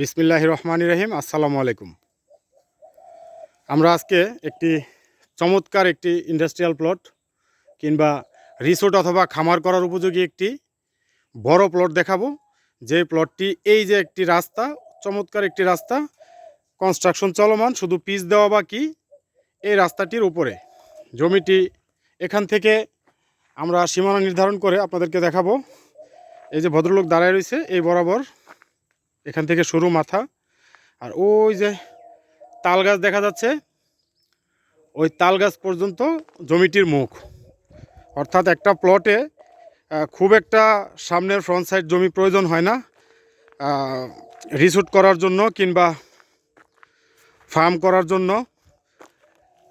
বিসমিল্লাহ রহমান রহিম, আসসালামু আলাইকুম। আমরা আজকে একটি চমৎকার একটি ইন্ডাস্ট্রিয়াল প্লট কিংবা রিসোর্ট অথবা খামার করার উপযোগী একটি বড় প্লট দেখাবো। যে প্লটটি এই যে একটি রাস্তা, চমৎকার একটি রাস্তা কনস্ট্রাকশন চলমান, শুধু পিচ দেওয়া বাকি এই রাস্তাটির উপরে। জমিটি এখান থেকে আমরা সীমানা নির্ধারণ করে আপনাদেরকে দেখাবো। এই যে ভদ্রলোক দাঁড়ায় রয়েছে, এই বরাবর এখান থেকে সরু মাথা। আর ওই যে তাল গাছ দেখা যাচ্ছে, ওই তাল গাছ পর্যন্ত জমিটির মুখ। অর্থাৎ একটা প্লটে খুব একটা সামনের ফ্রন্ট সাইড জমি প্রয়োজন হয় না। রিসুট করার জন্য কিংবা ফার্ম করার জন্য।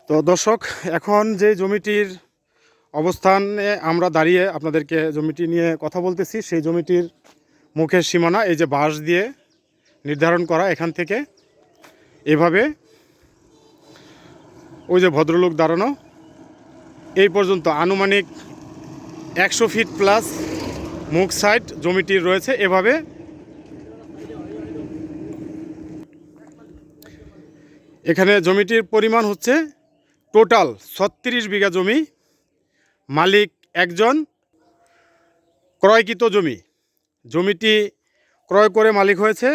তো দর্শক, এখন যে জমিটির অবস্থানে আমরা দাঁড়িয়ে আপনাদেরকে জমিটি নিয়ে কথা বলতেছি, সেই জমিটির মুখের সীমানা, এই যে বাঁশ দিয়ে নির্ধারণ করা এখান থেকে। এভাবে ওই যে ভদ্রলোক দাঁড়ানো, এই পর্যন্ত আনুমানিক একশো ফিট প্লাস মুখ সাইড জমিটির রয়েছে। এভাবে এখানে জমিটির পরিমাণ হচ্ছে টোটাল ছত্রিশ বিঘা জমি। মালিক একজন, ক্রয়কৃত জমি। জমিটি ক্রয় করে মালিক হয়েছে।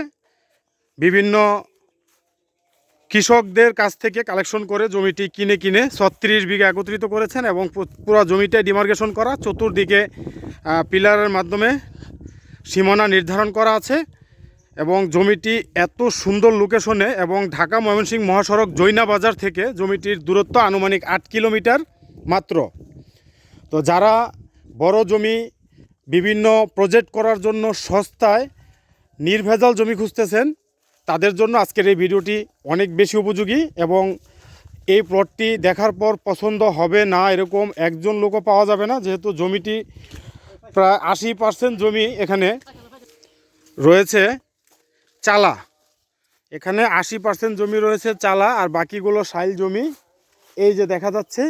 বিভিন্ন কৃষকদের কাছ থেকে কালেকশন করে জমিটি কিনে কিনে ছত্রিশ বিঘা একত্রিত করেছেন এবং পুরো জমিটা ডিমার্কেশন করা। চতুর্দিকে পিলারের মাধ্যমে সীমানা নির্ধারণ করা আছে এবং জমিটি এত সুন্দর লোকেশনে এবং ঢাকা ময়মনসিংহ মহাসড়ক জৈনা বাজার থেকে জমিটির দূরত্ব আনুমানিক আট কিলোমিটার মাত্র। তো যারা বড় জমি বিভিন্ন প্রজেক্ট করার জন্য সস্তায় নির্ভেজাল জমি খুঁজতেছেন তাদের জন্য আজকের এই ভিডিওটি অনেক বেশি উপযোগী এবং এই প্লটটি দেখার পর পছন্দ হবে না এরকম একজন লোকও পাওয়া যাবে না, যেহেতু জমিটি প্রায় আশি পার্সেন্ট জমি এখানে রয়েছে চালা। এখানে আশি পার্সেন্ট জমি রয়েছে চালা আর বাকিগুলো সাইল জমি। এই যে দেখা যাচ্ছে,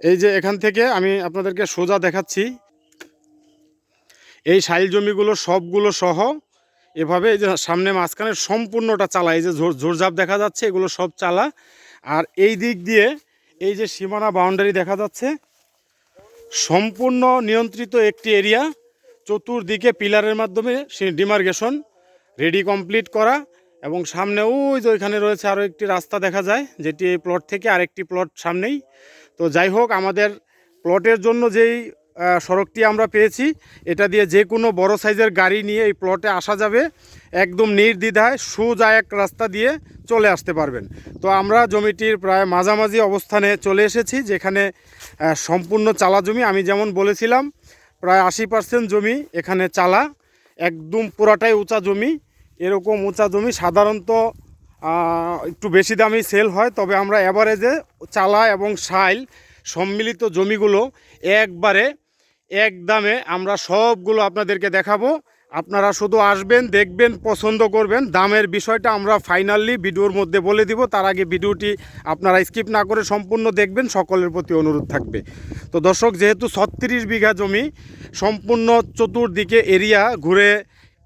এই যে এখান থেকে আমি আপনাদেরকে সোজা দেখাচ্ছি। এই সাইল জমিগুলো সবগুলো সহ এভাবে এই যে সামনে মাঝখানে সম্পূর্ণটা চালা, এই যে ঝোর, ঝোরঝাপ দেখা যাচ্ছে, এগুলো সব চালা। আর এই দিক দিয়ে এই যে সীমানা বাউন্ডারি দেখা যাচ্ছে, সম্পূর্ণ নিয়ন্ত্রিত একটি এরিয়া চতুর্দিকে পিলারের মাধ্যমে ডিমার্গেশন রেডি কমপ্লিট করা এবং সামনে ওই যে ওইখানে রয়েছে আরও একটি রাস্তা দেখা যায়, যেটি এই প্লট থেকে আরেকটি প্লট সামনেই। তো যাই হোক, আমাদের প্লটের জন্য যেই সড়কটি আমরা পেয়েছি। এটা দিয়ে যে কোনো বড় সাইজের গাড়ি নিয়ে এই প্লটে আসা যাবে। একদম নির্দ্বিধায় সোজা এক রাস্তা দিয়ে চলে আসতে পারবেন। তো আমরা জমিটির প্রায় মাঝামাঝি অবস্থানে চলে এসেছি, যেখানে সম্পূর্ণ চালা জমি, আমি যেমন বলেছিলাম, প্রায় আশি পার্সেন্ট জমি এখানে চালা, একদম পুরাটাই উঁচা জমি। এরকম উঁচা জমি সাধারণত একটু বেশি দামি সেল হয়, তবে আমরা অ্যাভারেজে চালা এবং সাইল সম্মিলিত জমিগুলো একবারে এক দামে আমরা সবগুলো আপনাদেরকে দেখাবো। আপনারা শুধু আসবেন, দেখবেন, পছন্দ করবেন। দামের বিষয়টা আমরা ফাইনালি ভিডিওর মধ্যে বলে দিব। তার আগে ভিডিওটি আপনারা স্কিপ না করে সম্পূর্ণ দেখবেন। সকলের প্রতি অনুরোধ থাকবে। তো দর্শক, যেহেতু ছত্রিশ বিঘা জমি, সম্পূর্ণ চতুর্দিকে এরিয়া ঘুরে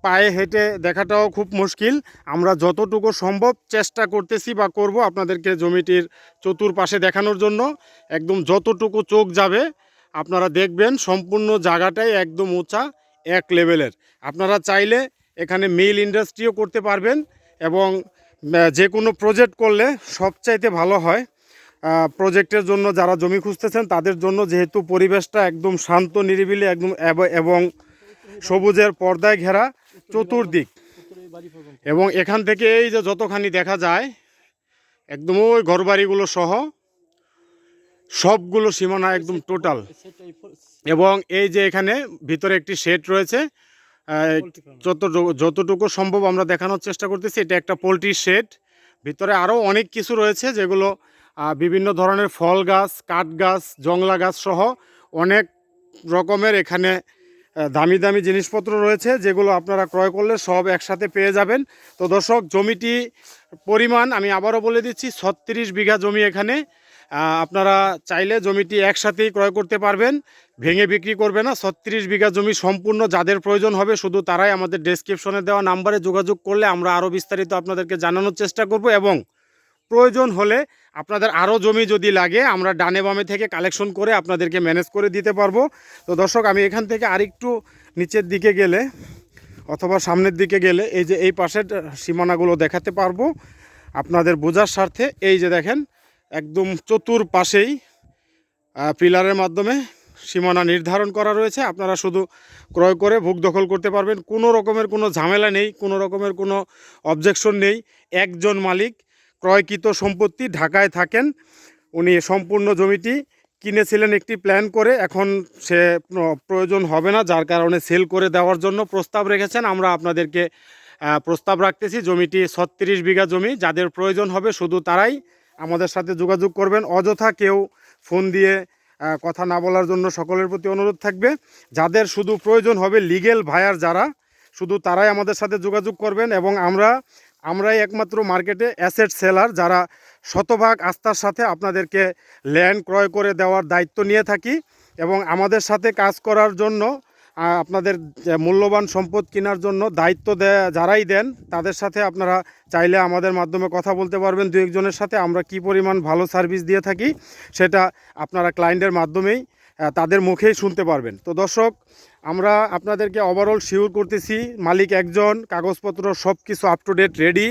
পায়ে হেঁটে দেখাটাও খুব মুশকিল। আমরা যতটুকু সম্ভব চেষ্টা করতেছি বা করব আপনাদেরকে জমিটির চতুর্পাশে দেখানোর জন্য। একদম যতটুকু চোখ যাবে আপনারা দেখবেন সম্পূর্ণ জায়গাটাই একদম উঁচা, এক লেভেলের। আপনারা চাইলে এখানে মিল ইন্ডাস্ট্রিও করতে পারবেন এবং যে কোনো প্রজেক্ট করলে সবচাইতে ভালো হয়। প্রজেক্টের জন্য যারা জমি খুঁজতেছেন, তাদের জন্য যেহেতু পরিবেশটা একদম শান্ত, নিরিবিলি, একদম এবং সবুজের পর্দায় ঘেরা চতুর্দিক। এবং এখান থেকে এই যে যতখানি দেখা যায়, একদম ওই ঘরবাড়িগুলো সহ সবগুলো সীমানা একদম টোটাল। এবং এই যে এখানে ভিতরে একটি শেড রয়েছে আহ, যতটুকু সম্ভব আমরা দেখানোর চেষ্টা করতেছি এটা একটা পোলট্রির শেড। ভিতরে আরও অনেক কিছু রয়েছে যেগুলো বিভিন্ন ধরনের ফল গাছ কাঠ গাছ জংলা গাছ সহ অনেক রকমের এখানে দামি দামি জিনিসপত্র রয়েছে যেগুলো আপনারা ক্রয় করলে সব একসাথে পেয়ে যাবেন। তো দর্শক জমিটি পরিমাণ আমি আবারও বলে দিচ্ছি ছত্রিশ বিঘা জমি এখানে। আপনারা চাইলে জমিটি একসাথেই ক্রয় করতে পারবেন। ভেঙে বিক্রি করবে না। ছত্রিশ বিঘা জমি সম্পূর্ণ যাদের প্রয়োজন হবে, শুধু তারাই আমাদের ডেসক্রিপশনে দেওয়া নাম্বারে যোগাযোগ করলে আমরা আরও বিস্তারিত আপনাদেরকে জানানোর চেষ্টা করব এবং প্রয়োজন হলে আপনাদের আরও জমি যদি লাগে, আমরা ডানে বামে থেকে কালেকশন করে আপনাদেরকে ম্যানেজ করে দিতে পারব। তো দর্শক, আমি এখান থেকে আরেকটু নিচের দিকে গেলে অথবা সামনের দিকে গেলে এই যে এই পাশের সীমানাগুলো দেখাতে পারব। আপনাদের বোঝার স্বার্থে এই যে দেখেন একদম চতুর পাশেই পিলারের মাধ্যমে সীমানা নির্ধারণ করা রয়েছে। আপনারা শুধু ক্রয় করে ভোগ দখল করতে পারবেন। কোনো রকমের কোনো ঝামেলা নেই, কোনো রকমের কোনো অবজেকশন নেই। একজন মালিক ক্রয়কৃত সম্পত্তি ঢাকায় থাকেন, উনি সম্পূর্ণ জমিটি কিনেছিলেন একটি প্ল্যান করে, এখন সে প্রয়োজন হবে না, যার কারণে সেল করে দেওয়ার জন্য প্রস্তাব রেখেছেন। আমরা আপনাদেরকে প্রস্তাব রাখতেছি, জমিটি ছত্রিশ বিঘা জমি, যাদের প্রয়োজন হবে শুধু তারাই আমাদের সাথে যোগাযোগ করবেন। অযথা কেউ ফোন দিয়ে কথা না বলার জন্য সকলের প্রতি অনুরোধ থাকবে। যাদের শুধু প্রয়োজন হবে লিগেল ভায়ার যারা, শুধু তারাই আমাদের সাথে যোগাযোগ করবেন এবং আমরা, আমরাই একমাত্র মার্কেটে অ্যাসেট সেলার যারা শতভাগ আস্থার সাথে আপনাদেরকে ল্যান্ড ক্রয় করে দেওয়ার দায়িত্ব নিয়ে থাকি এবং আমাদের সাথে কাজ করার জন্য আপনাদের মূল্যবান সম্পদ কেনার জন্য দায়িত্ব দেয় যারাই দেন, তাদের সাথে আপনারা চাইলে আমাদের মাধ্যমে কথা বলতে পারবেন। দু একজনের সাথে আমরা কি পরিমাণ ভালো সার্ভিস দিয়ে থাকি, সেটা আপনারা ক্লায়েন্টের মাধ্যমেই তাদের মুখেই শুনতে পারবেন। তো দর্শক, আমরা আপনাদেরকে ওভারঅল শিওর করতেছি, মালিক একজন, কাগজপত্র সব কিছু আপ টু ডেট রেডি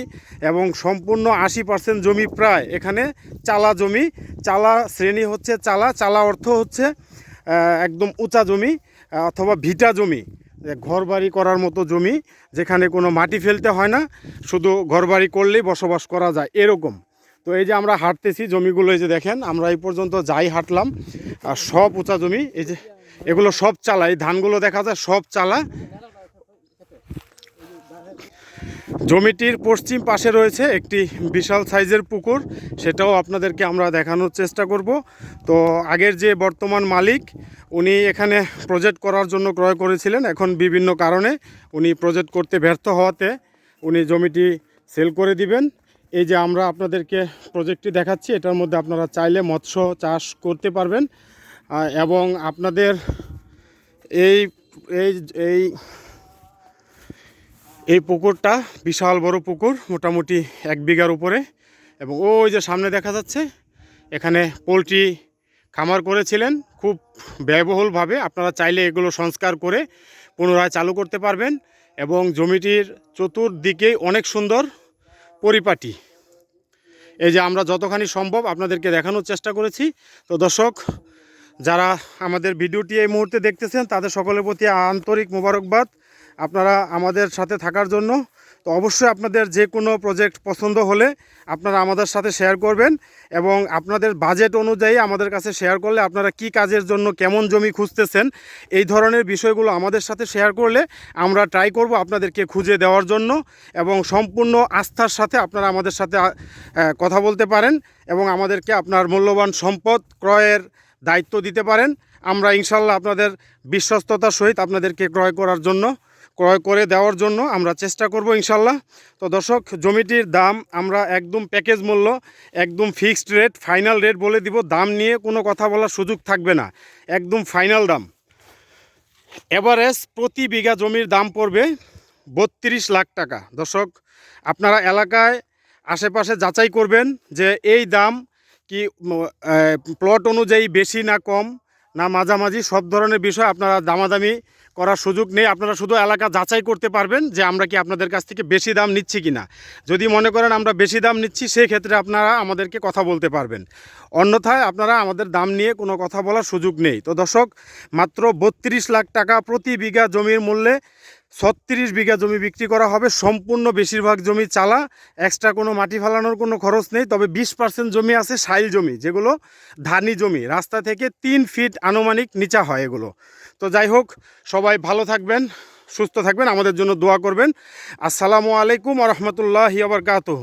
এবং সম্পূর্ণ আশি পার্সেন্ট জমি প্রায় এখানে চালা জমি। চালা শ্রেণি হচ্ছে চালা চালা অর্থ হচ্ছে একদম উঁচা জমি। অথবা ভিটা জমি ঘর বাড়ি করার মতো জমি, যেখানে কোনো মাটি ফেলতে হয় না, শুধু ঘর বাড়ি করলেই বসবাস করা যায়, এরকম। তো এই যে আমরা হাঁটতেছি জমিগুলো, এই যে দেখেন, আমরা এই পর্যন্ত যাই হাঁটলাম, আর সব উঁচা জমি, এই যে এগুলো সব চালা, এই ধানগুলো দেখা যায় সব চালা। জমিটির পশ্চিম পাশে রয়েছে একটি বিশাল সাইজের পুকুর। সেটাও আপনাদেরকে আমরা দেখানোর চেষ্টা করব। তো আগের যে বর্তমান মালিক, উনি এখানে প্রজেক্ট করার জন্য ক্রয় করেছিলেন। এখন বিভিন্ন কারণে উনি প্রজেক্ট করতে ব্যর্থ হওয়াতে উনি জমিটি সেল করে দিবেন। এই যে আমরা আপনাদেরকে প্রজেক্টটি দেখাচ্ছি, এটার মধ্যে আপনারা চাইলে মৎস্য চাষ করতে পারবেন। এবং আপনাদের এই এই এই এই পুকুরটা বিশাল বড় পুকুর, মোটামুটি এক বিঘার উপরে। এবং ওই যে সামনে দেখা যাচ্ছে, এখানে পোলট্রি খামার করেছিলেন। খুব ব্যয়বহুলভাবে আপনারা চাইলে এগুলো সংস্কার করে পুনরায় চালু করতে পারবেন। এবং জমিটির চতুর্দিকেই অনেক সুন্দর পরিপাটি। এই যে আমরা যতখানি সম্ভব আপনাদেরকে দেখানোর চেষ্টা করেছি। তো দর্শক, যারা আমাদের ভিডিওটি এই মুহূর্তে দেখতেছেন, তাদের সকলের প্রতি আন্তরিক মোবারকবাদ। আপনারা আমাদের সাথে থাকার জন্য, তো অবশ্যই আপনাদের যে কোনো প্রজেক্ট পছন্দ হলে আপনারা আমাদের সাথে শেয়ার করবেন এবং আপনাদের বাজেট অনুযায়ী আমাদের কাছে শেয়ার করলে আপনারা কি কাজের জন্য কেমন জমি খুঁজতেছেন, এই ধরনের বিষয়গুলো আমাদের সাথে শেয়ার করলে আমরা ট্রাই করব আপনাদেরকে খুঁজে দেওয়ার জন্য এবং সম্পূর্ণ আস্থার সাথে আপনারা আমাদের সাথে কথা বলতে পারেন এবং আমাদেরকে আপনার মূল্যবান সম্পদ ক্রয়ের দায়িত্ব দিতে পারেন। আমরা ইনশাল্লাহ আপনাদের বিশ্বস্ততার সহিত আপনাদেরকে ক্রয় করার জন্য ক্রয় করে দেওয়ার জন্য আমরা চেষ্টা করব ইনশাল্লাহ। তো দর্শক, জমিটির দাম আমরা একদম প্যাকেজ মূল্য, একদম ফিক্সড রেট, ফাইনাল রেট বলে দিব। দাম নিয়ে কোনো কথা বলার সুযোগ থাকবে না। একদম ফাইনাল দাম। এভারেজ প্রতি বিঘা জমির দাম পড়বে বত্রিশ লাখ টাকা। দর্শক, আপনারা এলাকায় আশেপাশে যাচাই করবেন যে এই দাম কি প্লট অনুযায়ী বেশি না কম না মাঝামাঝি সব ধরনের বিষয় আপনারা দামাদামি করার সুযোগ নেই। আপনারা শুধু এলাকা যাচাই করতে পারবেন যে আমরা কি আপনাদের কাছ থেকে বেশি দাম নিচ্ছি কি না যদি মনে করেন আমরা বেশি দাম নিচ্ছি সেই ক্ষেত্রে আপনারা আমাদেরকে কথা বলতে পারবেন। অন্যথায় আপনারা আমাদের দাম নিয়ে কোনো কথা বলার সুযোগ নেই। তো দর্শক, মাত্র বত্রিশ লাখ টাকা প্রতি বিঘা জমির মূল্যে ছত্রিশ বিঘা জমি বিক্রি করা হবে। সম্পূর্ণ বেশিরভাগ জমি চালা। এক্সট্রা কোনো মাটি ফালানোর কোনো খরচ নেই। তবে বিশ পার্সেন্ট জমি আছে সাইল জমি, যেগুলো ধানি জমি। রাস্তা থেকে তিন ফিট আনুমানিক নিচা হয় এগুলো। তো যাই হোক, সবাই ভালো থাকবেন, সুস্থ থাকবেন, আমাদের জন্য দোয়া করবেন। আসসালামু আলাইকুম রহমতুল্লাহ আবরকাতহ